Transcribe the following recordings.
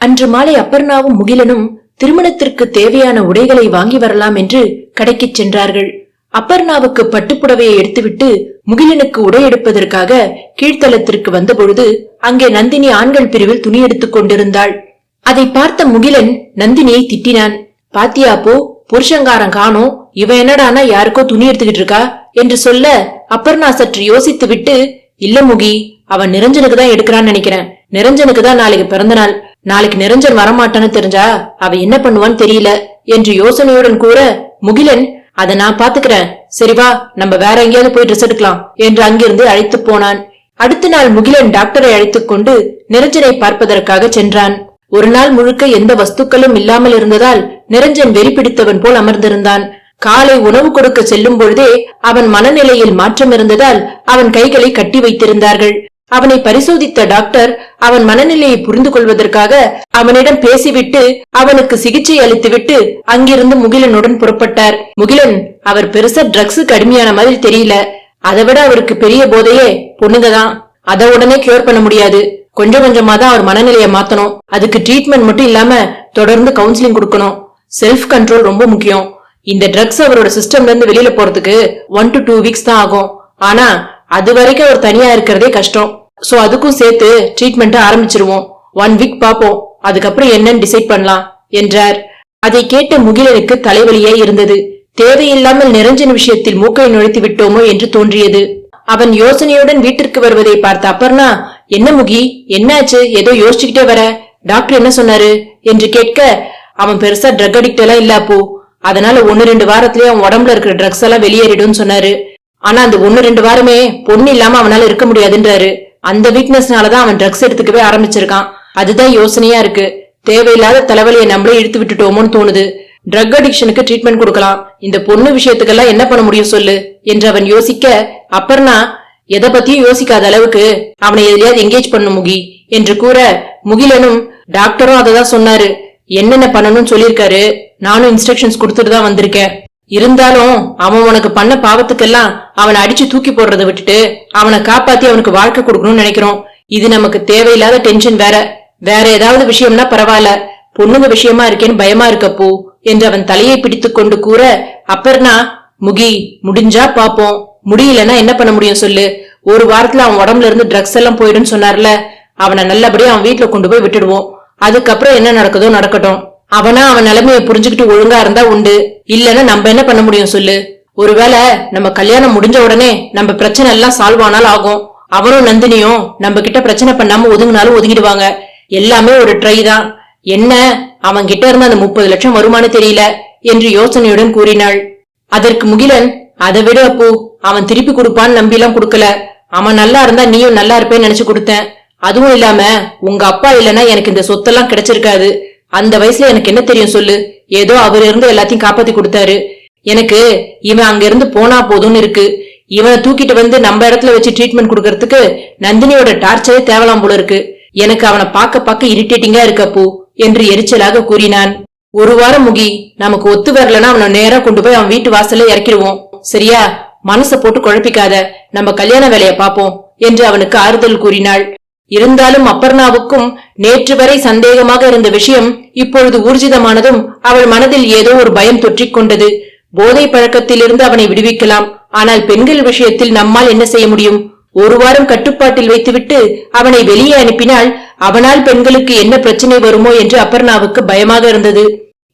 அன்று மாலை அப்பர்ணாவும் முகிலனும் திருமணத்திற்கு தேவையான உடைகளை வாங்கி வரலாம் என்று கடைக்குச் சென்றார்கள். அப்பர்ணாவுக்கு பட்டுப்புடவையை எடுத்துவிட்டு முகிலனுக்கு உடை எடுப்பதற்காக கீழ்த்தளத்திற்கு வந்தபொழுது அங்கே நந்தினி ஆண்கள் பிரிவில் துணி எடுத்துக் கொண்டிருந்தாள். அதை பார்த்த முகிலன் நந்தினியை திட்டினான். பாத்தியா போ புருஷங்காரன் காணோம். இவ என்னடானா யாருக்கோ துணி எடுத்துக்கிட்டு இருக்கா? என்று சொல்ல அப்பர்ணா சற்று யோசித்து விட்டு இல்ல முகி அவன் நிரஞ்சனுக்கு தான் எடுக்கிறான்னு நினைக்கிறேன். நிரஞ்சனுக்கு தான் நாளைக்கு பிறந்த நாள் நாளைக்கு நிரஞ்சன் வரமாட்டான்னு தெரிஞ்சா அவ என்ன பண்ணுவான்னு தெரியல என்று யோசனையுடன் கூற முகிலன் அத நான் பாத்துக்கிறேன். சரிவா நம்ம வேற எங்கேயாவது போய் ட்ரெஸ் எடுக்கலாம் என்று அங்கிருந்து அழைத்து போனான். அடுத்த நாள் முகிலன் டாக்டரை அழைத்துக் கொண்டு நிரஞ்சனை பார்ப்பதற்காக சென்றான். ஒரு நாள் முழுக்க எந்த வஸ்துக்களும் இல்லாமல் இருந்ததால் நிரஞ்சன் வெறி பிடித்தவன் போல் அமர்ந்திருந்தான். காலை உணவு கொடுக்க செல்லும் பொழுதே அவன் மனநிலையில் மாற்றம் இருந்ததால் அவன் கைகளை கட்டி வைத்திருந்தார்கள். அவனை பரிசோதித்த டாக்டர் அவன் மனநிலையை புரிந்து கொள்வதற்காக அவனிடம் பேசிவிட்டு அவனுக்கு சிகிச்சை அளித்துவிட்டு அங்கிருந்து முகிலனுடன் புறப்பட்டார். முகிலன் அவர் பெருசா ட்ரக்ஸுக்கு அடிமையான மாதிரி தெரியல. அதை விட அவருக்கு பெரிய போதையே பொண்ணுங்கதான். அத அதை உடனே கியூர் பண்ண முடியாது. கொஞ்சம் கொஞ்சமா தான் அவர் மனநிலையை மாத்தணும். அதுக்கு ட்ரீட்மெண்ட் மட்டும் இல்லாம தொடர்ந்து கவுன்சிலிங் கொடுக்கணும். செல்ஃப் கண்ட்ரோல் ரொம்ப முக்கியம். இந்த ட்ரக்ஸ் அவரோட சிஸ்டம்ல இருந்து வெளியில போறதுக்கு ஒன் டு டூ வீக்ஸ் தான் ஆகும். ஆனா அது வரைக்கும் அவர் தனியா இருக்கிறதே கஷ்டம். சோ அதுக்கும் சேர்த்து ட்ரீட்மெண்ட் ஆரம்பிச்சிருவோம். ஒன் வீக் பாப்போம் அதுக்கப்புறம் என்னன்னு டிசைட் பண்ணலாம் என்றார். அதை கேட்ட முகிலனுக்கு தலைவலியே இருந்தது. தேவையில்லாமல் நிரஞ்சன் விஷயத்தில் மூக்கை நுழைத்து விட்டோமோ என்று தோன்றியது. அவன் யோசனையுடன் வீட்டிற்கு வருவதை பார்த்த அப்பர்ணா என்ன முகி? என்னாச்சு? ஏதோ யோசிச்சுக்கிட்டே வர. டாக்டர் என்ன சொன்னாரு? என்று கேட்க அவன் பெருசா ட்ரக் அடிக்ட் எல்லாம் இல்ல அப்போ. அதனால ஒன்னு ரெண்டு வாரத்திலேயே அவன் உடம்புல இருக்கிற ட்ரக்ஸ் எல்லாம் வெளியேறிடும் சொன்னாரு. ஆனா அந்த ஒன்னு ரெண்டு வாரமே பொண்ணு இல்லாம அவனால இருக்க முடியாதுன்றாரு. அந்த வீக்னஸ்னாலதான் அவன் ட்ரக்ஸ் எடுத்துக்கவே ஆரம்பிச்சிருக்கான். அதுதான் யோசனையா இருக்கு. தேவையில்லாத தலைவலியை நம்மளே இழுத்து விட்டுட்டோமோன்னு தோணுது. ட்ரக் அடிக்ஷனுக்கு ட்ரீட்மெண்ட் கொடுக்கலாம். இந்த பொண்ணு விஷயத்துக்கெல்லாம் என்ன பண்ண முடியும் சொல்லு? என்று அவன் யோசிக்க அப்பர்னா எதை பத்தியும் யோசிக்காத அளவுக்கு அவனை எதிலையாவது எங்கேஜ் பண்ண முகி என்று கூற முகிலனும் டாக்டரும் அததான் சொன்னாரு. என்னென்ன பண்ணணும்னு சொல்லியிருக்காரு. நானும் இன்ஸ்ட்ரக்ஷன்ஸ் கொடுத்துட்டு தான் வந்திருக்கேன். இருந்தாலும் அவன் உனக்கு பண்ண பாவத்துக்கெல்லாம் அவனை அடிச்சு தூக்கி போடுறத விட்டுட்டு அவனை காப்பாத்தி அவனுக்கு வாழ்க்கை கொடுக்கணும்னு நினைக்கிறோம். இது நமக்கு தேவையில்லாத டென்ஷன் வேற. வேற ஏதாவது விஷயம்னா பரவாயில்ல. பொண்ணுங்க விஷயமா இருக்கேன்னு பயமா இருக்கப்போ என்று அவன் தலையை பிடித்து கொண்டு கூற அப்பர்னா முகி முடிஞ்சா பாப்போம். முடியலன்னா என்ன பண்ண முடியும் சொல்லு. ஒரு வாரத்துல அவன் உடம்புல இருந்து ட்ரக்ஸ் எல்லாம் போயிடுன்னு சொன்னார்ல. அவனை நல்லபடியா அவன் வீட்டுல கொண்டு போய் விட்டுடுவோம். அதுக்கப்புறம் என்ன நடக்குதோ நடக்கட்டும். அவனா அவன் நிலைமையை புரிஞ்சுக்கிட்டு ஒழுங்கா இருந்தா உண்டு. இல்லன்னா நம்ம என்ன பண்ண முடியும் சொல்லு? ஒருவேளை நம்ம கல்யாணம் முடிஞ்ச உடனே நம்ம பிரச்சனை எல்லாம் சால்வ் ஆனாலும் ஆகும். அவனும் நந்தினியும் நம்ம கிட்ட பிரச்சனை பண்ணாம ஒதுங்கினாலும் ஒதுங்கிடுவாங்க. எல்லாமே ஒரு ட்ரை தான். என்ன? அவன் கிட்ட இருந்த அந்த முப்பது லட்சம் வருமானு தெரியல என்று யோசனையுடன் கூறினாள். அதற்கு முகிலன் அதை விட அப்போ. அவன் திருப்பி கொடுப்பான்னு நம்பிலாம் கொடுக்கல. அவன் நல்லா இருந்தா நீயும் நல்லா இருப்பேன்னு நினைச்சு கொடுத்தேன். அதுவும் இல்லாம உங்க அப்பா இல்லனா எனக்கு இந்த சொத்தெல்லாம் கிடைச்சிருக்காது. அந்த வயசுல எனக்கு என்ன தெரியும் சொல்லு? ஏதோ அவர் இருந்து எல்லாத்தையும் காப்பாத்தி கொடுத்தாரு. எனக்கு இவன் அங்க இருந்து போனா போதும்னு இருக்கு. இவனை தூக்கிட்டு வந்து நம்ம இடத்துல வச்சு ட்ரீட்மெண்ட் கொடுக்கறதுக்கு நந்தினியோட டார்ச்சரே தேவலாம் போல இருக்கு. எனக்கு அவனை பார்க்க பார்க்க இரிட்டேட்டிங்கா இருக்கப்போ என்று எரிச்சலாக கூறினான். ஒரு வாரம் முகி நமக்கு ஒத்து வரலன்னா அவனை நேரா கொண்டு போய் அவன் வீட்டு வாசல்ல இறக்கிடுவோம். சரியா? மனச போட்டு குழப்பிக்காத. நம்ம கல்யாண வேலைய பாப்போம் என்று அவனுக்கு ஆறுதல் கூறினாள். இருந்தாலும் அப்பர்ணாவுக்கும் நேற்று வரை சந்தேகமாக இருந்த விஷயம் இப்பொழுது ஊர்ஜிதமானதும் அவள் மனதில் ஏதோ ஒரு பயம் தொற்றிக் கொண்டது. போதை பழக்கத்திலிருந்து அவனை விடுவிக்கலாம். ஆனால் பெண்கள் விஷயத்தில் நம்மால் என்ன செய்ய முடியும்? ஒரு வாரம் கட்டுப்பாட்டில் வைத்துவிட்டு அவனை வெளியே அனுப்பினால் அவனால் பெண்களுக்கு என்ன பிரச்சனை வருமோ என்று அப்பர்ணாவுக்கு பயமாக இருந்தது.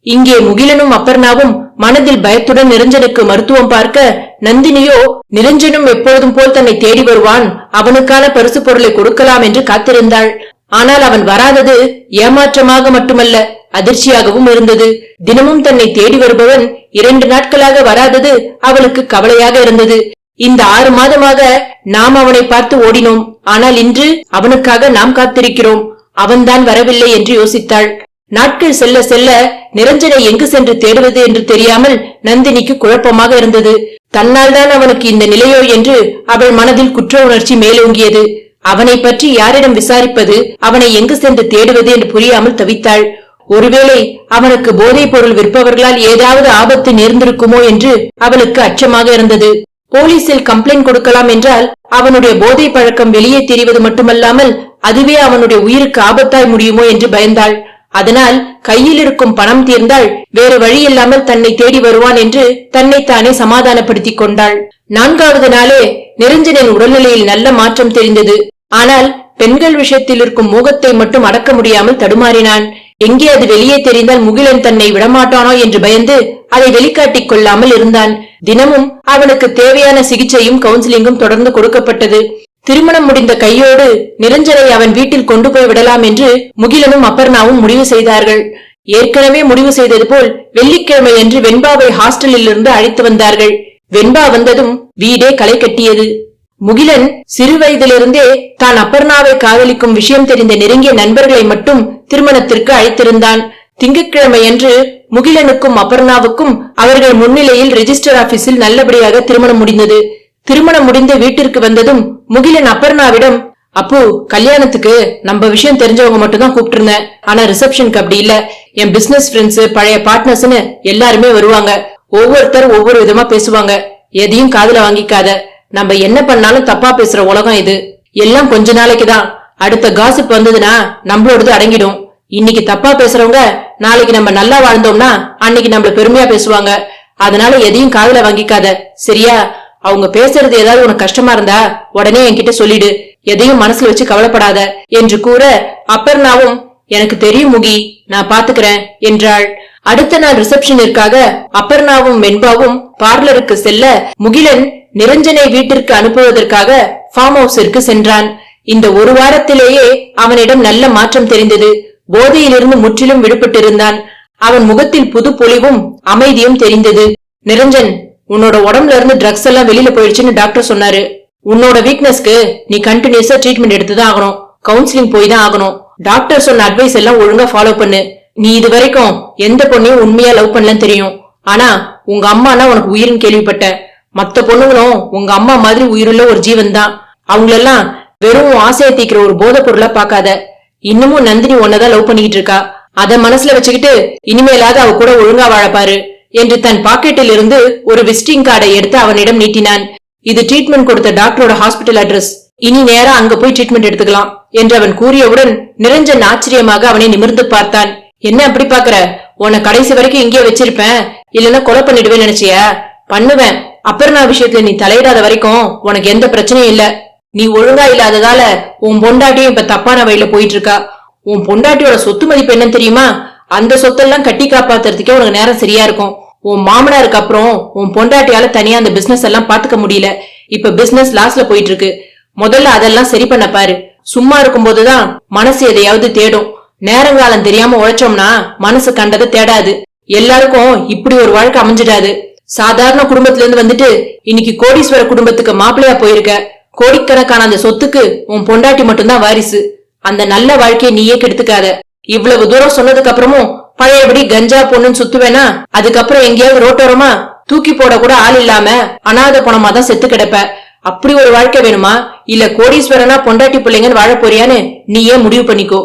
இங்கே முகிலனும் அப்பர்ணாவும் மனதில் பயத்துடன் நிரஞ்சனுக்கு மருத்துவம் பார்க்க நந்தினியோ நிரஞ்சனும் எப்பொழுதும் போல் தன்னை தேடி வருவான். அவனுக்கான பரிசு பொருளை கொடுக்கலாம் என்று காத்திருந்தாள். ஆனால் அவன் வராதது ஏமாற்றமாக மட்டுமல்ல அதிர்ச்சியாகவும் இருந்தது. தினமும் தன்னை தேடி வருபவன் இரண்டு நாட்களாக வராதது அவளுக்கு கவலையாக இருந்தது. இந்த ஆறு மாதமாக நாம் அவனை பார்த்து ஓடினோம். ஆனால் இன்று அவனுக்காக நாம் காத்திருக்கிறோம். அவன்தான் வரவில்லை என்று யோசித்தாள். நாட்கள் செல்ல செல்ல நிரஞ்சனை எங்கு சென்று தேடுவது என்று தெரியாமல் நந்தினிக்கு குழப்பமாக இருந்தது. தன்னால் தான் அவனுக்கு இந்த நிலையோ என்று அவள் மனதில் குற்ற உணர்ச்சி மேலோங்கியது. அவனை பற்றி யாரிடம் விசாரிப்பது அவனை எங்கு சென்று தேடுவது என்று புரியாமல் தவித்தாள். ஒருவேளை அவனுக்கு போதைப் பொருள் விற்பவர்களால் ஏதாவது ஆபத்து நேர்ந்திருக்குமோ என்று அவளுக்கு அச்சமாக இருந்தது. போலீசில் கம்ப்ளைண்ட் கொடுக்கலாம் என்றால் அவனுடைய போதை பழக்கம் வெளியே தெரிவது மட்டுமல்லாமல் அதுவே அவனுடைய உயிருக்கு ஆபத்தாய் முடியுமோ என்று பயந்தாள். அதனால் கையில் இருக்கும் பணம் தீர்ந்தால் வேறு வழி இல்லாமல் தன்னை தேடி வருவான் என்று தன்னைத்தானே சமாதானப்படுத்திக் கொண்டாள். நான்காவது நாளே நிரஞ்சனின் உடல்நிலையில் நல்ல மாற்றம் தெரிந்தது. ஆனால் பெண்கள் விஷயத்தில் இருக்கும் மோகத்தை மட்டும் அடக்க முடியாமல் தடுமாறினான். எங்கே அது வெளியே தெரிந்தால் முகிலன் தன்னை விடமாட்டானோ என்று பயந்து அதை வெளிக்காட்டிக் கொள்ளாமல் இருந்தான். தினமும் அவனுக்கு தேவையான சிகிச்சையும் கவுன்சிலிங்கும் தொடர்ந்து கொடுக்கப்பட்டது. திருமணம் முடிந்த கையோடு நிரஞ்சனை அவன் வீட்டில் கொண்டு போய் விடலாம் என்று முகிலனும் அப்பர்ணாவும் முடிவு செய்தார்கள். ஏற்கனவே முடிவு செய்தது போல் வெள்ளிக்கிழமை அன்று வெண்பாவை ஹாஸ்டலில் இருந்து அழைத்து வந்தார்கள். வெண்பா வந்ததும் வீடே களை கட்டியது. முகிலன் சிறு வயதிலிருந்தே தான் அப்பர்ணாவை காதலிக்கும் விஷயம் தெரிந்த நெருங்கிய நண்பர்களை மட்டும் திருமணத்திற்கு அழைத்திருந்தான். திங்கட்கிழமையன்று முகிலனுக்கும் அப்பர்ணாவுக்கும் அவர்கள் முன்னிலையில் ரெஜிஸ்டர் ஆபீஸில் நல்லபடியாக திருமணம் முடிந்தது. திருமணம் முடிந்து வீட்டிற்கு வந்ததும் முகிலன் அப்பர்ணாவிடம் அப்போ கல்யாணத்துக்கு நம்ம விஷயம் தெரிஞ்சவங்க மட்டும் தான் கூப்பிட்டு இருந்தேன் ஆனா ரிசப்ஷனுக்கு அப்படி இல்ல. என் பிசினஸ் ஃப்ரெண்ட்ஸ் பழைய பார்ட்னர்ஸ்னு எல்லாருமே வருவாங்க. ஒவ்வொருத்தர் ஒவ்வொரு விதமா பேசுவாங்க. எதையும் காதுல வாங்கிக்காத. நம்ம என்ன பண்ணாலும் தப்பா பேசுற உலகம் இது. எல்லாம் கொஞ்ச நாளைக்கு தான். அடுத்த காசிப் வந்ததுன்னா நம்மளோடது அடங்கிடும். இன்னைக்கு தப்பா பேசுறவங்க நாளைக்கு நம்ம நல்லா வாழ்ந்தோம்னா அன்னைக்கு நம்மள பெருமையா பேசுவாங்க. அதனால எதையும் காதுல வாங்கிக்காத. சரியா? அவங்க பேசுறது ஏதாவது உனக்கு கஷ்டமா இருந்தா உடனே என்கிட்ட சொல்லிடு. எதையும் மனசுல வச்சு கவலைப்படாத என்று கூற அப்பர்ணாவும் எனக்கு தெரியும் முகி நான் பாத்துக்கிறேன் என்றாள். அடுத்த நாள் ரிசப்ஷனிற்காக அப்பர்ணாவும் வெண்பாவும் பார்லருக்கு செல்ல முகிலன் நிரஞ்சனை வீட்டிற்கு அனுப்புவதற்காக ஃபார்ம் ஹவுஸிற்கு சென்றான். இந்த ஒரு வாரத்திலேயே அவனிடம் நல்ல மாற்றம் தெரிந்தது. போதையிலிருந்து முற்றிலும் விடுபட்டிருந்தான். அவன் முகத்தில் புது பொலிவும் அமைதியும் தெரிந்தது. நிரஞ்சன் உன்னோட உடம்புல இருந்து ட்ரக்ஸ் எல்லாம் வெளியில போயிடுச்சுன்னு டாக்டர் சொன்னாரு. உன்னோட வீக்னஸ்க்கு நீ கண்டினியூஸா ட்ரீட்மெண்ட் எடுத்துதான் ஆகணும். கவுன்சிலிங் போய் தான் ஆகணும். டாக்டர் சொன்ன அட்வைஸ் எல்லாம் ஒழுங்கா ஃபாலோ பண்ணு. நீ இது வரைக்கும் எந்த பொண்ணையும் உண்மையா லவ் பண்ணலன்னு தெரியும். ஆனா உங்க அம்மானா உனக்கு உயிர்னு கேள்விப்பட்ட. மத்த பொண்ணுங்களும் உங்க அம்மா மாதிரி உயிருள்ள ஒரு ஜீவன் தான் அவங்களெல்லாம் வெறும் ஆசையை தீக்கிற ஒரு போத பொருளா பாக்காத இன்னமும் நந்தினி உன்னதான் லவ் பண்ணிக்கிட்டு இருக்கா. அத மனசுல வச்சுக்கிட்டு இனிமேலாவது அவ கூட ஒழுங்கா வாழப்பாரு என்று தன் பாக்கெட்டில் இருந்து ஒரு விசிட்டிங் கார்டை எடுத்து அவனிடம் நீட்டினான். இது ட்ரீட்மெண்ட் கொடுத்த டாக்டரோட ஹாஸ்பிட்டல் அட்ரஸ் இனி நேரா அங்க போய் ட்ரீட்மெண்ட் எடுத்துக்கலாம் என்று அவன் கூறியவுடன் நிரஞ்சன் ஆச்சரியமாக அவனை நிமிர்ந்து பார்த்தான். என்ன அப்படி பாக்குற உன்னை கடைசி வரைக்கும் இங்கே வச்சிருப்பேன். இல்லன்னா கொலை பண்ணிடுவேன் நினைச்சியா? பண்ணுவேன். அப்பர்ணா விஷயத்துல நீ தலையிடாத வரைக்கும் உனக்கு எந்த பிரச்சனையும் இல்ல. நீ ஒழுங்கா இல்லாததால உன் பொண்டாட்டியும் இப்ப தப்பான வழியில போயிட்டு இருக்கா உன் பொண்டாட்டியோட சொத்து மதிப்பு என்னன்னு தெரியுமா? அந்த சொத்தெல்லாம் கட்டி காப்பாத்துறதுக்கே உனக்கு நேரம் சரியா இருக்கும். உன் மாமனாருக்கு அப்புறம் உன் பொண்டாட்டியால தனியா அந்த பிசினஸ் எல்லாம் பாத்துக்க முடியல. இப்ப பிசினஸ் லாஸ்ல போயிட்டு இருக்கு முதல்ல அதெல்லாம் சரி பண்ண பாரு. சும்மா இருக்கும்போதுதான் மனசு எதையாவது தேடும். நேரங்காலம் தெரியாம உழைச்சோம்னா மனசு கண்டதை தேடாது. எல்லாருக்கும் இப்படி ஒரு வாழ்க்கை அமைஞ்சிடாது. சாதாரண குடும்பத்துல இருந்து வந்துட்டு இன்னைக்கு கோடீஸ்வர குடும்பத்துக்கு மாப்பிள்ளையா போயிருக்க. கோடிக்கணக்கான அந்த சொத்துக்கு உன் பொண்டாட்டி மட்டும்தான் வாரிசு. அந்த நல்ல வாழ்க்கையை நீயே கெடுத்துக்காத. இவ்வளவு தூரம் சொன்னதுக்கு அப்புறமும் பழையபடி கஞ்சா பொண்ணுன்னு சுத்துவேனா? அதுக்கப்புறம் எங்கேயாவது ரோட்டோரமா தூக்கி போட கூட ஆள் இல்லாம அனாதை பணமா தான் செத்து கிடப்ப. அப்படி ஒரு வாழ்க்கை வேணுமா? இல்ல கோடீஸ்வரனா பொண்டாட்டி பிள்ளைங்கன்னு வாழ போறியான்னு நீயே முடிவு பண்ணிக்கோ.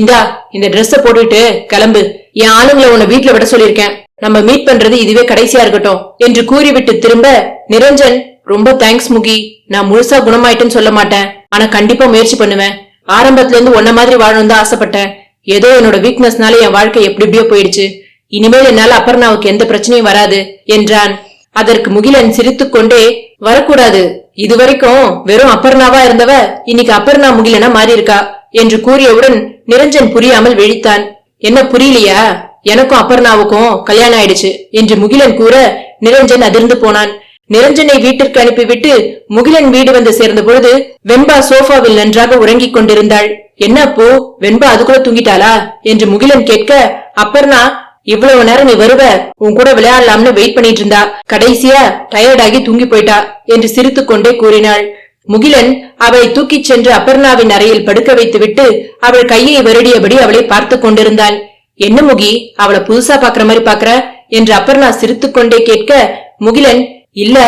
இந்தா இந்த ட்ரெஸ்ஸ போட்டுட்டு கிளம்பு. என் ஆளுங்களை உன்னை வீட்டுல விட சொல்லிருக்கேன் நம்ம மீட் பண்றது இதுவே கடைசியா இருக்கட்டும். என்று கூறிவிட்டு திரும்ப நிரஞ்சன் ரொம்ப தேங்க்ஸ் முகி. நான் முழுசா குணமாயிட்டேன்னு சொல்ல மாட்டேன். ஆனா கண்டிப்பா முயற்சி பண்ணுவேன். ஆரம்பத்துல இருந்து ஒன்ன மாதிரி வாழணும் தான் ஆசைப்பட்டேன். ஏதோ என்னோட வீக்னஸ்னால என் வாழ்க்கை எப்படி எப்படியோ போயிடுச்சு. இனிமேல் என்னால அபர்ணாவுக்கு எந்த பிரச்சனையும் வராது என்றான். அதற்கு முகிலன் சிரித்துக்கொண்டே வரக்கூடாது. இதுவரைக்கும் வெறும் அப்பர்ணாவா இருந்தவ இன்னைக்கு அப்பர்ணா முகிலனா மாறியிருக்கா? என்று கூறியவுடன் நிரஞ்சன் புரியாமல் விழித்தான். என்ன புரியலையா? எனக்கும் அப்பர்ணாவுக்கும் கல்யாணம் ஆயிடுச்சு என்று முகிலன் கூற நிரஞ்சன் அதிர்ந்து போனான். நிரஞ்சனை வீட்டிற்கு அனுப்பிவிட்டு முகிலன் வீடு வந்து சேர்ந்த பொழுது வெண்பா சோஃபாவில் நன்றாக உறங்கிக் கொண்டிருந்தாள். என்ன அப்போ? வெண்பா அதுக்குள்ள தூங்கிட்டாளா? என்று முகிலன் கேட்க அப்பர்ணா இவ்வளவு நேரம் நீ வருவ? உன் கூட விளையாடலாம்னு வெயிட் பண்ணிட்டு இருந்தா. கடைசியா டயர்டாகி தூங்கி போயிட்டா என்று சிரித்துக் கொண்டே கூறினாள். முகிலன் அவளை தூக்கிச் சென்று அப்பர்ணாவின் அறையில் படுக்க வைத்துவிட்டு அவள் கையை வருடியபடி அவளை பார்த்து கொண்டிருந்தான் என்ன முகி? அவளை புதுசா பாக்குற மாதிரி பாக்குற? என்று அப்பர்ணா சிரித்துக் கொண்டே கேட்க முகிலன் இல்ல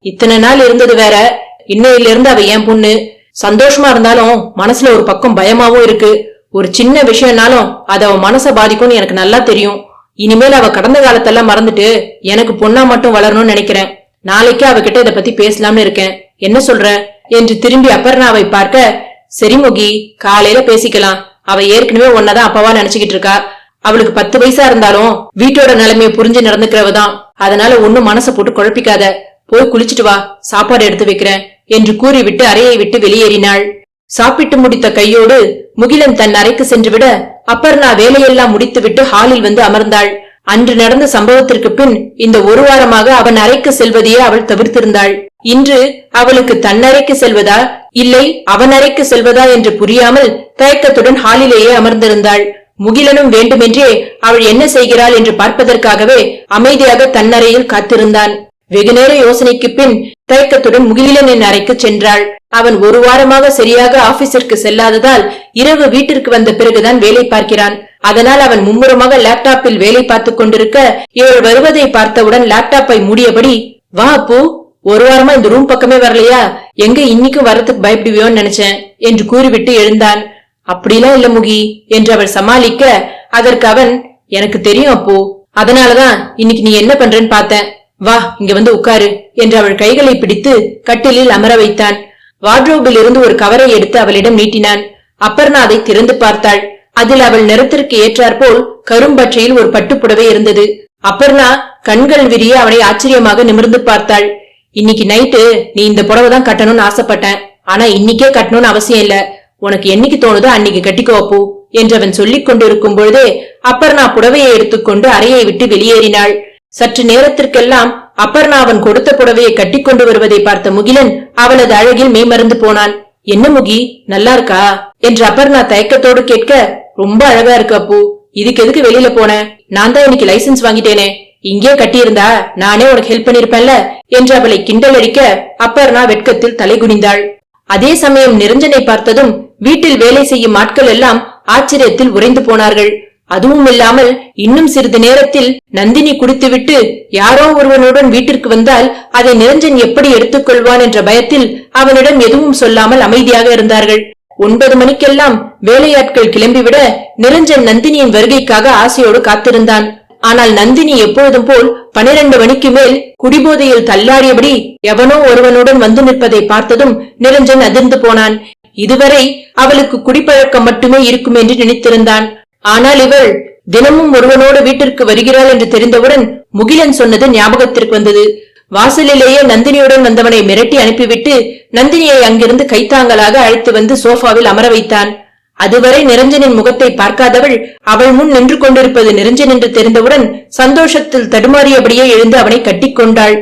இத்தனை நாள் இருந்தது வேற. இன்னையில இருந்து அவ என் பொண்ணு. சந்தோஷமா இருந்தாலும் மனசுல ஒரு பக்கம் பயமாவும் இருக்கு. ஒரு சின்ன விஷயம்னாலும் அது அவ மனச பாதிக்கும்னு எனக்கு நல்லா தெரியும். இனிமேல் அவ கடந்த காலத்தெல்லாம் மறந்துட்டு எனக்கு பொண்ணா மட்டும் வளரணும்னு நினைக்கிறேன். நாளைக்கே அவகிட்ட இத பத்தி பேசலாம்னு இருக்கேன். என்ன சொல்ற? என்று திரும்பி அப்பர்ணாவை பார்க்க சரி முகி காலையில பேசிக்கலாம். அவ ஏற்கனவே உன்னதான் அப்பாவா நினைச்சுக்கிட்டு இருக்கா. அவளுக்கு பத்து வயசா இருந்தாலும் வீட்டோட நிலைமைய புரிஞ்சு நடந்துக்கிறவ தான் அதனால ஒண்ணும் மனச போட்டு குழப்பிக்காத. போய் குளிச்சிட்டு வா சாப்பாடு எடுத்து வைக்கிறேன் என்று கூறிவிட்டு அறையை விட்டு வெளியேறினாள். சாப்பிட்டு முடித்த கையோடு முகிலன் தன் அறைக்கு சென்றுவிட அப்பர்ணா வேலையெல்லாம் முடித்துவிட்டு ஹாலில் வந்து அமர்ந்தாள். அன்று நடந்த சம்பவத்திற்கு பின் இந்த ஒரு வாரமாக அவன் அறைக்கு செல்வதையே அவள் தவிர்த்திருந்தாள். இன்று அவளுக்கு தன் அறைக்கு செல்வதா? இல்லை அவன் அறைக்கு செல்வதா என்று புரியாமல் தயக்கத்துடன் ஹாலிலேயே அமர்ந்திருந்தாள். முகிலனும் வேண்டுமென்றே அவள் என்ன செய்கிறாள் என்று பார்ப்பதற்காகவே அமைதியாக தன்னறையில் காத்திருந்தான். வெகுநேர யோசனைக்கு பின் தயக்கத்துடன் முகிலனின் அறைக்கு சென்றாள். அவன் ஒரு வாரமாக சரியாக ஆபீஸிற்கு செல்லாததால் இரவு வீட்டிற்கு வந்த பிறகுதான் வேலை பார்க்கிறான். அதனால் அவன் மும்முரமாக லேப்டாப்பில் வேலை பார்த்துக் கொண்டிருக்க இவள் வருவதை பார்த்தவுடன் லேப்டாப்பை மூடியபடி வா பூ ஒரு வாரமா இந்த ரூம் பக்கமே வரலையா? எங்க இன்னைக்கும் வரத்துக்கு பயப்படுவியோன்னு நினைச்சேன் என்று கூறிவிட்டு எழுந்தான். அப்படிலாம் இல்ல முகி? என்று அவள் சமாளிக்க அதற்கு அவன் எனக்கு தெரியும் அப்போ. அதனாலதான் இன்னைக்கு நீ என்ன பண்றேன்னு பார்த்தேன். வா இங்க வந்து உட்காரு. என்று அவள் கைகளை பிடித்து கட்டிலில் அமர வைத்தான். வார்ட்ரோபில் இருந்து ஒரு கவரை எடுத்து அவளிடம் நீட்டினான். அப்பர்ணா அதை திறந்து பார்த்தாள். அதில் அவள் நிறத்திற்கு ஏற்றாற்போல் கரும்பச்சையில் ஒரு பட்டுப்புடவை இருந்தது. அப்பர்ணா கண்கள் விரிய அவனை ஆச்சரியமாக நிமிர்ந்து பார்த்தாள். இன்னைக்கு நைட்டு நீ இந்த புடவை தான் கட்டணும்னு ஆசைப்பட்டேன். ஆனா இன்னைக்கே கட்டணும்னு அவசியம் இல்ல. உனக்கு என்னைக்கு தோணுதோ அன்னைக்கு கட்டிக்கோ அப்பு என்று அவன் சொல்லிக் கொண்டிருக்கும் பொழுதே அப்பர்ணா புடவையை எடுத்துக்கொண்டு அறையை விட்டு வெளியேறினாள். சற்று நேரத்திற்கெல்லாம் அப்பர்ணா அவன் கொடுத்த புடவையை கட்டிக்கொண்டு வருவதை பார்த்த முகிலன் அவளது அழகில் மேமறந்து போனான். என்ன முகி நல்லா இருக்கா? என்று அப்பர்ணா தயக்கத்தோடு கேட்க ரொம்ப அழகா இருக்கு அப்பு. இதுக்கு எதுக்கு வெளியில போன? நான் தான் இன்னைக்கு லைசன்ஸ் வாங்கிட்டேனே. இங்கே கட்டியிருந்தா நானே உனக்கு ஹெல்ப் பண்ணிருப்பேன்ல என்று அவளை கிண்டல் அடிக்க அப்பர்ணா வெட்கத்தில் தலை குனிந்தாள் அதே சமயம் நிரஞ்சனை பார்த்ததும் வீட்டில் வேலை செய்யும் ஆட்கள் எல்லாம் ஆச்சரியத்தில் உறைந்து போனார்கள். அதுவும் இல்லாமல் இன்னும் சிறிது நேரத்தில் நந்தினி குடித்துவிட்டு யாரோ ஒருவனுடன் வீட்டிற்கு வந்தால் அதை நிரஞ்சன் எப்படி எடுத்துக்கொள்வான் என்ற பயத்தில் அவனிடம் எதுவும் சொல்லாமல் அமைதியாக இருந்தார்கள். ஒன்பது மணிக்கெல்லாம் வேலையாட்கள் கிளம்பிவிட நிரஞ்சன் நந்தினியின் வருகைக்காக ஆசையோடு காத்திருந்தான். ஆனால் நந்தினி எப்பொழுதும் போல் பனிரெண்டு மணிக்கு மேல் குடிபோதையில் தள்ளாடியபடி எவனோ ஒருவனுடன் வந்து நிற்பதை பார்த்ததும் நிரஞ்சன் அதிர்ந்து போனான். இதுவரை அவளுக்கு குடிப்பழக்கம் மட்டுமே இருக்கும் என்று நினைத்திருந்தான். ஆனால் இவள் தினமும் ஒருவனோடு வீட்டிற்கு வருகிறாள் என்று தெரிந்தவுடன் முகிலன் சொன்னது ஞாபகத்திற்கு வந்தது. வாசலிலேயே நந்தினியுடன் வந்தவனை மிரட்டி அனுப்பிவிட்டு நந்தினியை அங்கிருந்து கைத்தாங்கலாக அழைத்து வந்து சோஃபாவில் அமர வைத்தான். அதுவரை நிரஞ்சனின் முகத்தை பார்க்காதவள் அவள் முன் நின்று கொண்டிருப்பது நிரஞ்சன் என்று தெரிந்தவுடன் சந்தோஷத்தில் தடுமாறியபடியே எழுந்து அவனை கட்டிக்கொண்டாள்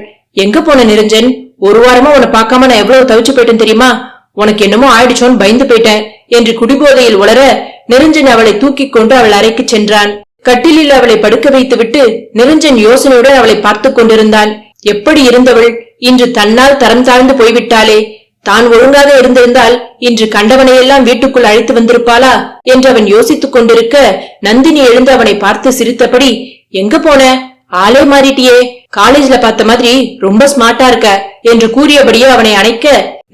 எங்க போன நிரஞ்சன்? ஒரு வாரமா உன்னை பார்க்காம நான் எவ்வளவு தவிச்சு போயிட்டேன் தெரியுமா? உனக்கு என்னமோ ஆயிடுச்சோன்னு பயந்து போயிட்டேன் என்று குடிபோதையில் உளர நிரஞ்சன் அவளை தூக்கி கொண்டு அவள் அறைக்கு சென்றான். கட்டிலில் அவளை படுக்க வைத்துவிட்டு நிரஞ்சன் யோசனையுடன் அவளை பார்த்து கொண்டிருந்தான். எப்படி இருந்தவள்? இன்று தன்னால் தரம் தாழ்ந்து போய்விட்டாளே. தான் ஒழுங்காக இருந்திருந்தால் இன்று கண்டவனையெல்லாம் வீட்டுக்குள் அழைத்து வந்திருப்பாளா? என்று அவன் யோசித்துக் கொண்டிருக்க நந்தினி எழுந்து அவனை பார்த்து சிரித்தபடி எங்க போன? ஆளே மாறிட்டியே. காலேஜ்ல பார்த்த மாதிரி ரொம்ப ஸ்மார்ட்டா இருக்க என்று கூறியபடியே அவனை அணைக்க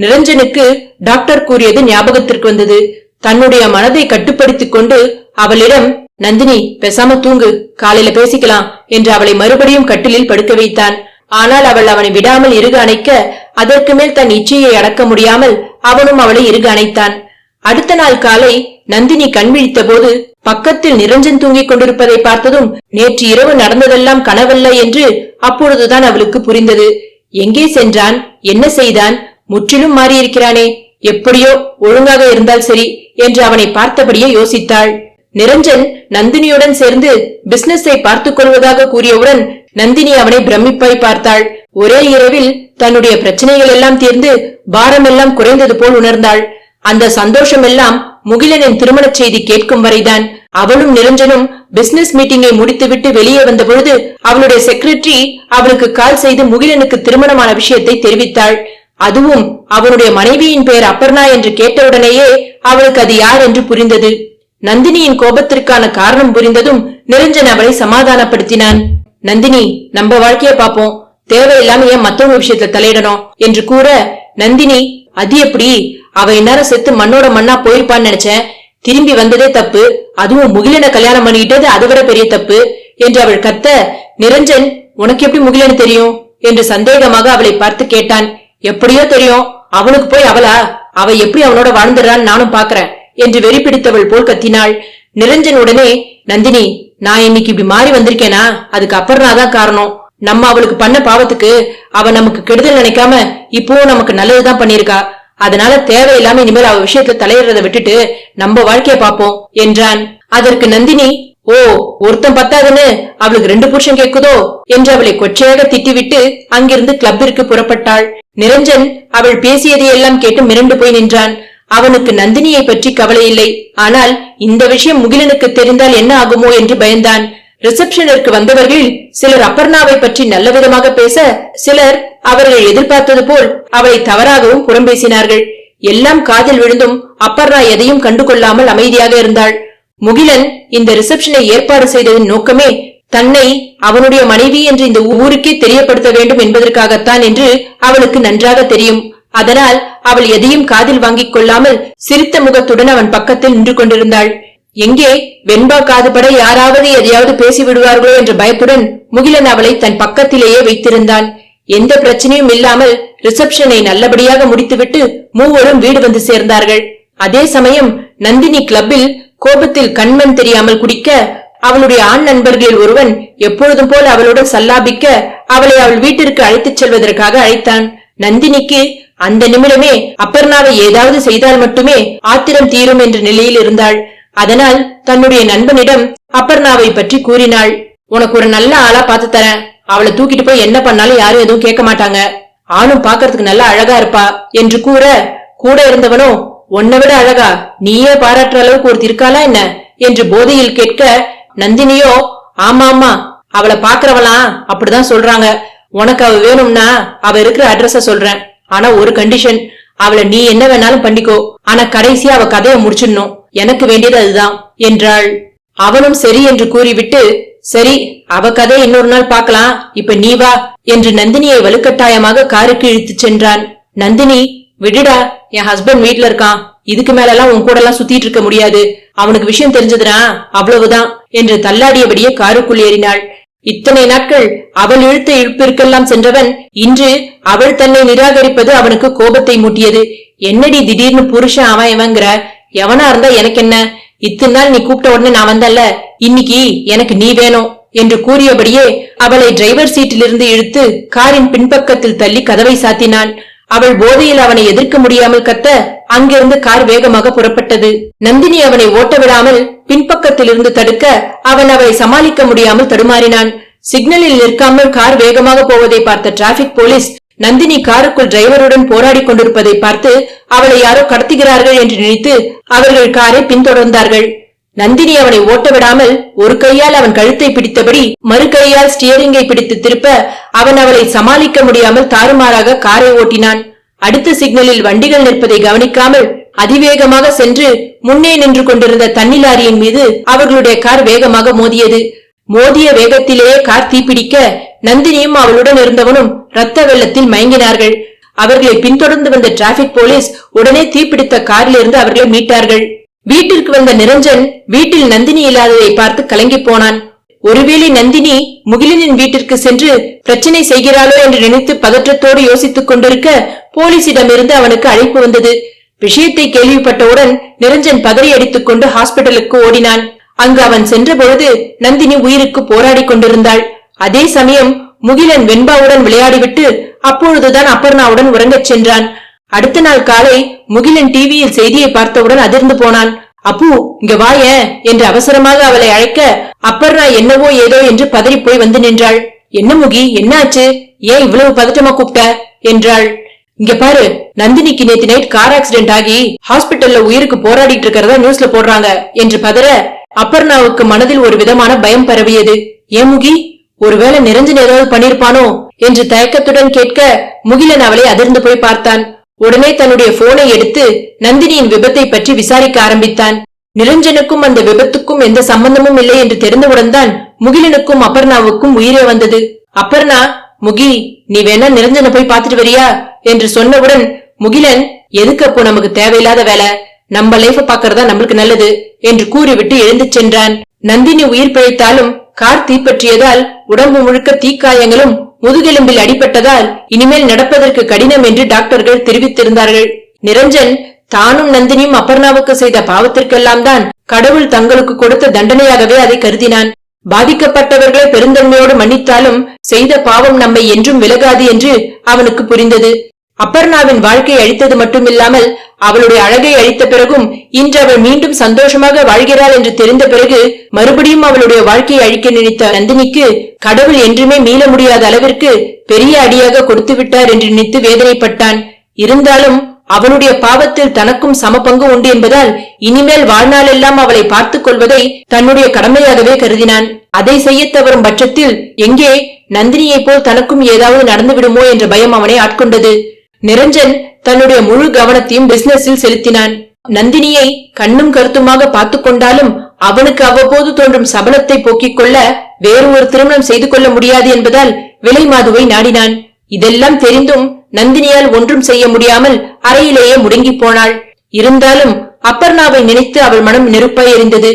நிரஞ்சனுக்கு டாக்டர் கூறியது ஞாபகத்திற்கு வந்தது. தன்னுடைய மனதை கட்டுப்படுத்திக் கொண்டு அவளிடம் நந்தினி பேசாம தூங்கு. காலையில பேசிக்கலாம் என்று அவளை மறுபடியும் கட்டிலில் படுக்க வைத்தான். ஆனால் அவள் அவனை விடாமல் இருக அணைக்க அதற்கு மேல் தன் இச்சையை அடக்க முடியாமல் அவனும் அவளை இருக அணைத்தான். அடுத்த நாள் காலை நந்தினி கண்விழித்த போது பக்கத்தில் நிரஞ்சன் தூங்கிக் கொண்டிருப்பதை பார்த்ததும் நேற்று இரவு நடந்ததெல்லாம் கனவல்ல என்று அப்பொழுதுதான் அவளுக்கு புரிந்தது. எங்கே சென்றான்? என்ன செய்தான்? முற்றிலும் மாறியிருக்கிறானே. எப்படியோ ஒழுங்காக இருந்தால் சரி என்று அவனை பார்த்தபடியே யோசித்தாள். நிரஞ்சன் நந்தினியுடன் சேர்ந்து பிசினஸை பார்த்துக் கொள்வதாக கூறியவுடன் நந்தினி அவனை பிரமிப்பாய் பார்த்தாள். ஒரே இரவில் தன்னுடைய பிரச்சனைகள் எல்லாம் தீர்ந்து பாரமெல்லாம் குறைந்தது போல் உணர்ந்தாள். அந்த சந்தோஷம் எல்லாம் முகிலனின் திருமணச் செய்தி கேட்கும் வரைதான். அவளும் நிரஞ்சனும் பிசினஸ் மீட்டிங்கை முடித்துவிட்டு வெளியே வந்த பொழுது அவளுடைய செக்ரட்டரி அவளுக்கு கால் செய்து முகிலனுக்கு திருமணமான விஷயத்தை தெரிவித்தாள். அதுவும் அவனுடைய மனைவியின் பெயர் அப்பர்ணா என்று கேட்டவுடனேயே அவளுக்கு அது யார் என்று புரிந்தது. நந்தினியின் கோபத்திற்கான காரணம் புரிந்ததும் நிரஞ்சன் அவளை சமாதானப்படுத்தினான். நந்தினி நம்ம வாழ்க்கைய பாப்போம். தேவையில்லாம ஏன் மத்தவங்க விஷயத்துல தலையிடணும்? என்று கூற நந்தினி அது எப்படி? அவ இந்நேரம் செத்து மண்ணோட மண்ணா போயிருப்பான்னு நினைச்சேன். திரும்பி வந்ததே தப்பு. அதுவும் முகிலனை கல்யாணம் பண்ணிக்கிட்டது அதை விட பெரிய தப்பு என்று அவள் கத்த நிரஞ்சன் உனக்கு எப்படி முகிலனு தெரியும்? என்று சந்தேகமாக அவளை பார்த்து கேட்டான். எப்படியோ தெரியும். அவனுக்கு போய் அவளா? அவ எப்படி அவனோட வாழ்ந்துடுறான்னு நானும் பாக்குறேன். என்று வெறி பிடித்தவள் போல் கத்தினாள். நிரஞ்சன் உடனே நந்தினி நான் இன்னைக்கு இப்படி மாறி வந்திருக்கேனா? அதுக்கு அப்புறம் தான் காரணம். நம்ம அவளுக்கு பண்ண பாவத்துக்கு அவ நமக்கு கெடுதல் நினைக்காம இப்பவும் நமக்கு நல்லதுதான் பண்ணிருக்கா அதனால தேவையில்லாம இனிமேல் அவ விஷயத்துல தலையிடுறத விட்டுட்டு நம்ம வாழ்க்கைய பாப்போம் என்றான். அதற்கு நந்தினி ஓ ஒருத்தன் பத்தாதுன்னு அவளுக்கு ரெண்டு புருஷன் கேக்குதோ என்று அவளை கொச்சையாக திட்டிவிட்டு அங்கிருந்து கிளப்பிற்கு புறப்பட்டாள். நிரஞ்சன் அவள் பேசியதை எல்லாம் கேட்டு மிரண்டு போய் நின்றான். அவனுக்கு நந்தினியை பற்றி கவலை இல்லை ஆனால் இந்த விஷயம் முகிலனுக்கு தெரிந்தால் என்ன ஆகுமோ என்று பயந்தான். ரிசப்ஷனிற்கு வந்தவர்களில் சிலர் அப்பர்ணாவை பற்றி நல்ல விதமாக பேச சிலர் அவர்கள் எதிர்பார்த்தது போல் அவளை தவறாகவும் புறம் பேசினார்கள் எல்லாம் காதில் விழுந்தும் அப்பர்ணா எதையும் கண்டுகொள்ளாமல் அமைதியாக இருந்தாள். முகிலன் இந்த ரிசப்ஷனை ஏற்பாடு செய்ததின் நோக்கமே தன்னை அவனுடைய மனைவி என்று இந்த ஊருக்கே தெரியப்படுத்த வேண்டும் என்பதற்காகத்தான் என்று அவளுக்கு நன்றாக தெரியும். அதனால் அவள் எதையும் காதில் வாங்கிக் கொள்ளாமல் சிரித்த முகத்துடன் அவன் பக்கத்தில் நின்று கொண்டிருந்தாள். எங்கே? வெண்பா காதுபட யாராவது எதையாவது பேசி விடுவார்களோ என்ற பயத்துடன் முகிலன் அவளை தன் பக்கத்திலேயே வைத்திருந்தான். எந்த பிரச்சனையும் இல்லாமல் ரிசப்ஷனை நல்லபடியாக முடித்துவிட்டு மூவரும் வீடு வந்து சேர்ந்தார்கள். அதே சமயம் நந்தினி கிளப்பில் கோபத்தில் கண்மண் தெரியாமல் குடிக்க அவளுடைய ஆண் நண்பர்களில் ஒருவன் எப்பொழுதும் போல் அவளுடன் சல்லாபிக்க அவளை அவள் வீட்டிற்கு அழைத்துச் செல்வதற்காக அழைத்தான். நந்தினிக்கு அந்த நிமிடமே அப்பர்ணாவை ஏதாவது செய்தால் மட்டுமே ஆத்திரம் தீரும் என்ற நிலையில் இருந்தாள். அதனால் தன்னுடைய நண்பனிடம் அப்பர்ணாவை பற்றி கூறினாள். உனக்கு ஒரு நல்ல ஆளா பார்த்து தரேன். அவளை தூக்கிட்டு போய் என்ன பண்ணாலும் யாரும் எதுவும் கேட்க மாட்டாங்க. ஆணும் பாக்குறதுக்கு நல்லா அழகா இருப்பா என்று கூற கூட இருந்தவனோ உன்னை விட அழகா நீயே பாராட்டுற அளவுக்கு ஒருத்தி இருக்காளா என்ன? என்று போதையில் கேட்க நந்தினியோ ஆமா ஆமா. அவளை பாக்குறவளாம் அப்படிதான் சொல்றாங்க. உனக்கு அவ வேணும்னா அவ இருக்கிற அட்ரஸ சொல்றேன். ஆனா ஒரு கண்டிஷன் அவளை நீ என்ன வேணாலும் பண்ணிக்கோ. ஆனா கடைசியா அவ கதையை முடிச்சிடணும். எனக்கு வேண்டியது அதுதான் என்றாள். அவனும் சரி என்று கூறிவிட்டு சரி அவ கதை இன்னொரு நாள் பார்க்கலாம். இப்ப நீ வா என்று நந்தினியை வலுக்கட்டாயமாக காருக்கு இழுத்துச் சென்றான். நந்தினி விடுடா என் ஹஸ்பண்ட் வீட்ல இருக்கான். இதுக்கு மேலெல்லாம் உன் கூட எல்லாம் சுத்திட்டு இருக்க முடியாது. அவனுக்கு விஷயம் தெரிஞ்சதுனா அவ்வளவுதான் என்று தள்ளாடியபடியே காருக்குள் ஏறினாள். இத்தனை நாட்கள் அவள் இழுத்த இழுப்பிற்கெல்லாம் சென்றவன் இன்று அவள் தன்னை நிராகரிப்பது அவனுக்கு கோபத்தை மூட்டியது. என்னடி திடீர்னு புருஷன் அவன் இவங்கிற? எவனா இருந்தா எனக்கு என்ன இத்தனை நாள் நீ கூப்பிட்ட உடனே நான் வந்தல்ல. இன்னைக்கு எனக்கு நீ வேணும் என்று கூறியபடியே அவளை டிரைவர் சீட்டிலிருந்து இழுத்து காரின் பின்பக்கத்தில் தள்ளி கதவை சாத்தினான். அவள் போதையில் அவனை எதிர்க்க முடியாமல் கத்த அங்கிருந்து கார் வேகமாக புறப்பட்டது. நந்தினி அவனை ஓட்ட விடாமல் பின்பக்கத்திலிருந்து தடுக்க அவன் அவளை சமாளிக்க முடியாமல் தடுமாறினான். சிக்னலில் நிற்காமல் கார் வேகமாக போவதை பார்த்த டிராபிக் போலீஸ் நந்தினி காருக்குள் டிரைவருடன் போராடி கொண்டிருப்பதை பார்த்து அவளை யாரோ கடத்துகிறார்கள் என்று நினைத்து அவர்கள் காரை பின்தொடர்ந்தார்கள். நந்தினி அவனை ஓட்ட விடாமல் ஒரு கையால் அவன் கழுத்தை பிடித்தபடி மறு கையால் ஸ்டியரிங்கை பிடித்து திருப்ப அவன் அவளை சமாளிக்க முடியாமல் தாறுமாறாக காரை ஓட்டினான். அடுத்த சிக்னலில் வண்டிகள் நிற்பதை கவனிக்காமல் அதிவேகமாக சென்று முன்னே நின்று கொண்டிருந்த தண்ணி லாரியின் மீது அவர்களுடைய கார் வேகமாக மோதியது. மோதிய வேகத்திலேயே கார் தீப்பிடிக்க நந்தினியும் அவளுடன் இருந்தவனும் ரத்த வெள்ளத்தில் மயங்கினார்கள். அவர்களை பின்தொடர்ந்து வந்த டிராபிக் போலீஸ் உடனே தீப்பிடித்த காரிலிருந்து அவர்களை மீட்டார்கள். வீட்டிற்கு வந்த நிரஞ்சன் வீட்டில் நந்தினி இல்லாததை பார்த்து கலங்கி போனான். ஒருவேளை நந்தினி முகிலனின் வீட்டிற்கு சென்று பிரச்சனை செய்கிறாளோ என்று நினைத்து பதற்றத்தோடு யோசித்துக் கொண்டிருக்க போலீசிடமிருந்து அவனுக்கு அழைப்பு வந்தது. விஷயத்தை கேள்விப்பட்டவுடன் நிரஞ்சன் பதறி அடித்துக் கொண்டு ஹாஸ்பிட்டலுக்கு ஓடினான். அங்கு அவன் சென்றபொழுது நந்தினி உயிருக்கு போராடி கொண்டிருந்தாள். அதே சமயம் முகிலன் வெண்பாவுடன் விளையாடிவிட்டு அப்பொழுதுதான் அப்பர்ணாவுடன் உறங்கச் சென்றான். அடுத்த நாள் காலை முகிலன் டிவியில் செய்தியை பார்த்தவுடன் அதிர்ந்து போனான். அப்பு இங்க வாய என்று அவசரமாக அவளை அழைக்க அப்பர்ணா என்னவோ ஏதோ என்று பதறி போய் வந்து நின்றாள். என்ன முகி என்ன ஆச்சு ஏன் இவ்வளவு பதட்டமா கூப்பிட்ட? என்றாள். இங்க பாரு நந்தினிக்கு நேத்து நைட் கார் ஆக்சிடென்ட் ஆகி ஹாஸ்பிட்டல்ல உயிருக்கு போராடிட்டு இருக்கிறதா நியூஸ்ல போடுறாங்க என்று பதற அப்பர்ணாவுக்கு மனதில் ஒரு விதமான பயம் பரவியது. ஏன் முகி ஒருவேளை நிறைஞ்சு ஏதாவது பண்ணிருப்பானோ? என்று தயக்கத்துடன் கேட்க முகிலன் அவளை அதிர்ந்து போய் பார்த்தான். உடனே தன்னுடைய போனை எடுத்து நந்தினியின் விபத்தை பற்றி விசாரிக்க ஆரம்பித்தான். நிரஞ்சனுக்கும் அந்த விபத்துக்கும் எந்த சம்பந்தமும் இல்லை என்று தெரிந்தவுடன் தான் முகிலனுக்கும் அப்பர்ணாவுக்கும் உயிரே வந்தது. அப்பர்ணா முகி நீ வேணா நிரஞ்சனை போய் பாத்துட்டு வரியா? என்று சொன்னவுடன் முகிலன் எதுக்கு அப்போ நமக்கு தேவையில்லாத வேலை? நம்ம லைஃப பாக்குறதா நம்மளுக்கு நல்லது என்று கூறிவிட்டு எழுந்து சென்றான். நந்தினி உயிர் பிழைத்தாலும் கார் தீப்பற்றியதால் உடம்பு முழுக்க தீக்காயங்களும் முதுகெலும்பில் அடிபட்டதால் இனிமேல் நடப்பதற்கு கடினம் என்று டாக்டர்கள் தெரிவித்திருந்தார்கள். நிரஞ்சன் தானும் நந்தினியும் அபர்ணாவுக்கு செய்த பாவத்திற்கெல்லாம் தான் கடவுள் தங்களுக்கு கொடுத்த தண்டனையாகவே அதை கருதினான். பாதிக்கப்பட்டவர்களை பெருந்தன்மையோடு மன்னித்தாலும் செய்த பாவம் நம்மை என்றும் விலகாது என்று அவனுக்கு புரிந்தது. அப்பர்ணாவின் வாழ்க்கையை அழித்தது மட்டுமில்லாமல் அவளுடைய அழகை அழித்த பிறகும் இன்று அவள் மீண்டும் சந்தோஷமாக வாழ்கிறாள் என்று தெரிந்த பிறகு மறுபடியும் அவளுடைய வாழ்க்கையை அழிக்க நினைத்த நந்தினிக்கு கடவுள் என்றுமே மீள முடியாத அளவிற்கு பெரிய அடியாக கொடுத்து விட்டார் என்று நினைத்து வேதனைப்பட்டான். இருந்தாலும் அவனுடைய பாவத்தில் தனக்கும் சம பங்கு உண்டு என்பதால் இனிமேல் வாழ்நாளெல்லாம் அவளை பார்த்துக் கொள்வதை தன்னுடைய கடமையாகவே கருதினான். அதை செய்ய தவறும் பட்சத்தில் எங்கே நந்தினியைப் போல் தனக்கும் ஏதாவது நடந்து விடுமோ என்ற பயம் அவனை ஆட்கொண்டது. நிரஞ்சன் தன்னுடைய முழு கவனத்தையும் பிசினஸில் செலுத்தினான். நந்தினியை கண்ணும் கருத்துமாக பார்த்து கொண்டாலும் அவனுக்கு அவ்வப்போது தோன்றும் சபலத்தை போக்கிக் கொள்ள வேறு ஒரு திருமணம் செய்து கொள்ள முடியாது என்பதால் விலை மாதுவை நாடினான். இதெல்லாம் தெரிந்தும் நந்தினியால் ஒன்றும் செய்ய முடியாமல் அறையிலேயே முடங்கி போனாள். இருந்தாலும் அப்பர்ணாவை நினைத்து அவள் மனம் நெருப்பாய் எரிந்தது.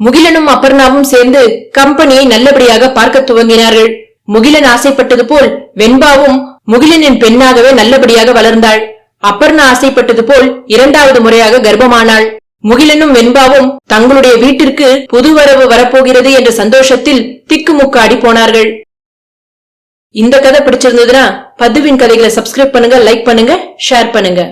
முகிலனும் அப்பர்ணாவும் சேர்ந்து கம்பெனியை நல்லபடியாக பார்க்க துவங்கினார்கள். முகிலன் ஆசைப்பட்டது போல் வெண்பாவும் முகிலனின் பெண்ணாகவே நல்லபடியாக வளர்ந்தாள். அப்பர்ணா ஆசைப்பட்டது போல் இரண்டாவது முறையாக கர்ப்பமானாள். முகிலனும் வெண்பாவும் தங்களுடைய வீட்டிற்கு புது வரவு வரப்போகிறது என்ற சந்தோஷத்தில் திக்குமுக்காடி போனார்கள். இந்த கதை பிடிச்சிருந்ததுன்னா பதுவின் கதைகளை சப்ஸ்கிரைப் பண்ணுங்க லைக் பண்ணுங்க ஷேர் பண்ணுங்க.